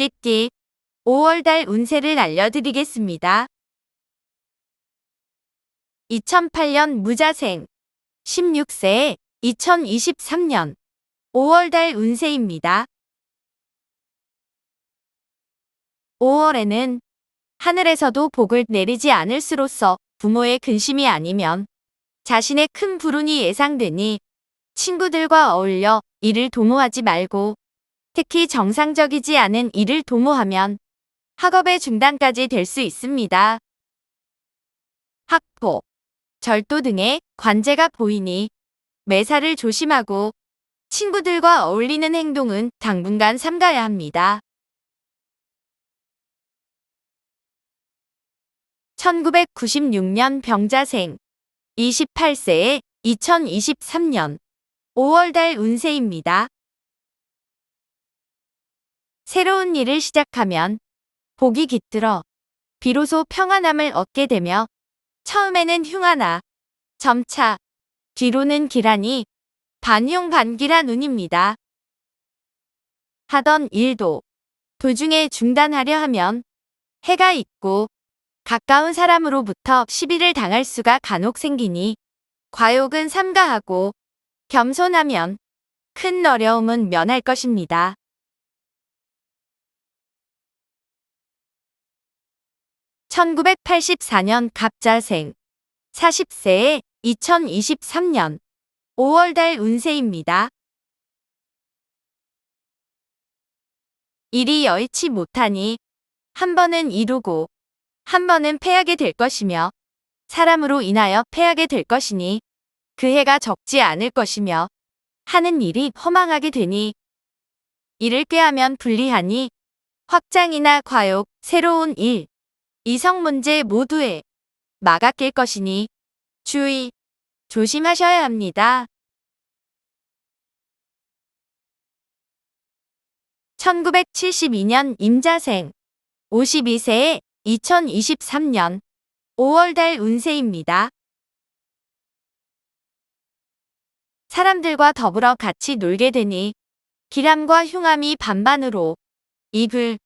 띠띠 5월달 운세를 알려드리겠습니다. 2008년 무자생 16세 2023년 5월달 운세입니다. 5월에는 하늘에서도 복을 내리지 않을 수로서 부모의 근심이 아니면 자신의 큰 불운이 예상되니 친구들과 어울려 일을 도모하지 말고 특히 정상적이지 않은 일을 도모하면 학업의 중단까지 될 수 있습니다. 학포, 절도 등의 관제가 보이니 매사를 조심하고 친구들과 어울리는 행동은 당분간 삼가야 합니다. 1996년 병자생 28세에 2023년 5월달 운세입니다. 새로운 일을 시작하면 복이 깃들어 비로소 평안함을 얻게 되며 처음에는 흉하나 점차 뒤로는 기란이 반흉반기란 운입니다. 하던 일도 도중에 중단하려 하면 해가 있고 가까운 사람으로부터 시비를 당할 수가 간혹 생기니 과욕은 삼가하고 겸손하면 큰 어려움은 면할 것입니다. (1984년) 갑자생 40세에 2023년 5월달 운세입니다. 일이 여의치 못하니 한 번은 이루고 한 번은 패하게 될 것이며 사람으로 인하여 패하게 될 것이니 그 해가 적지 않을 것이며 하는 일이 허망하게 되니 이를 꾀하면 불리하니 확장이나 과욕, 새로운 일, 이성 문제 모두에 막아 낄 것이니 주의, 조심하셔야 합니다. 1972년 임자생 52세에 2023년 5월달 운세입니다. 사람들과 더불어 같이 놀게 되니 기람과 흉함이 반반으로 이불,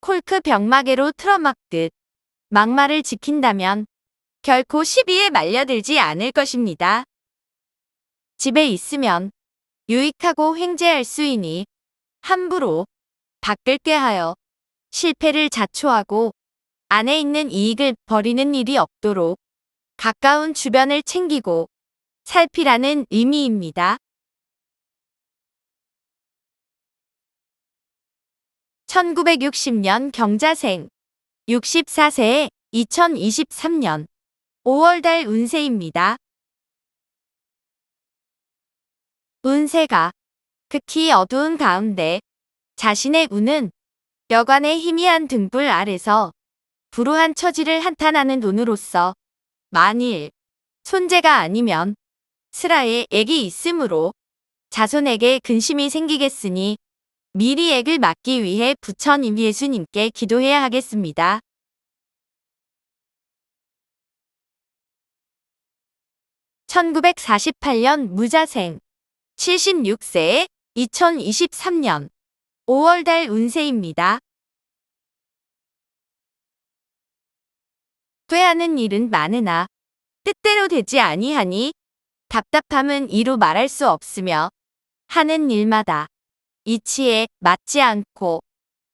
콜크 병마개로 틀어막듯 막말을 지킨다면 결코 시비에 말려들지 않을 것입니다. 집에 있으면 유익하고 횡재할 수이니 함부로 밖을 꾀하여 실패를 자초하고 안에 있는 이익을 버리는 일이 없도록 가까운 주변을 챙기고 살피라는 의미입니다. 1960년 경자생 64세에 2023년 5월달 운세입니다. 운세가 극히 어두운 가운데 자신의 운은 여관의 희미한 등불 아래서 불우한 처지를 한탄하는 돈으로서 만일 손재가 아니면 슬하에 액이 있으므로 자손에게 근심이 생기겠으니 미리 액을 막기 위해 부처님 예수님께 기도해야 하겠습니다. (1948년) 무자생 76세에 2023년 5월달 운세입니다. 꾀하는 일은 많으나 뜻대로 되지 아니하니 답답함은 이루 말할 수 없으며 하는 일마다 이치에 맞지 않고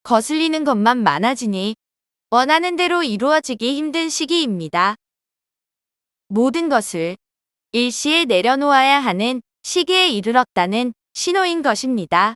거슬리는 것만 많아지니 원하는 대로 이루어지기 힘든 시기입니다. 모든 것을 일시에 내려놓아야 하는 시기에 이르렀다는 신호인 것입니다.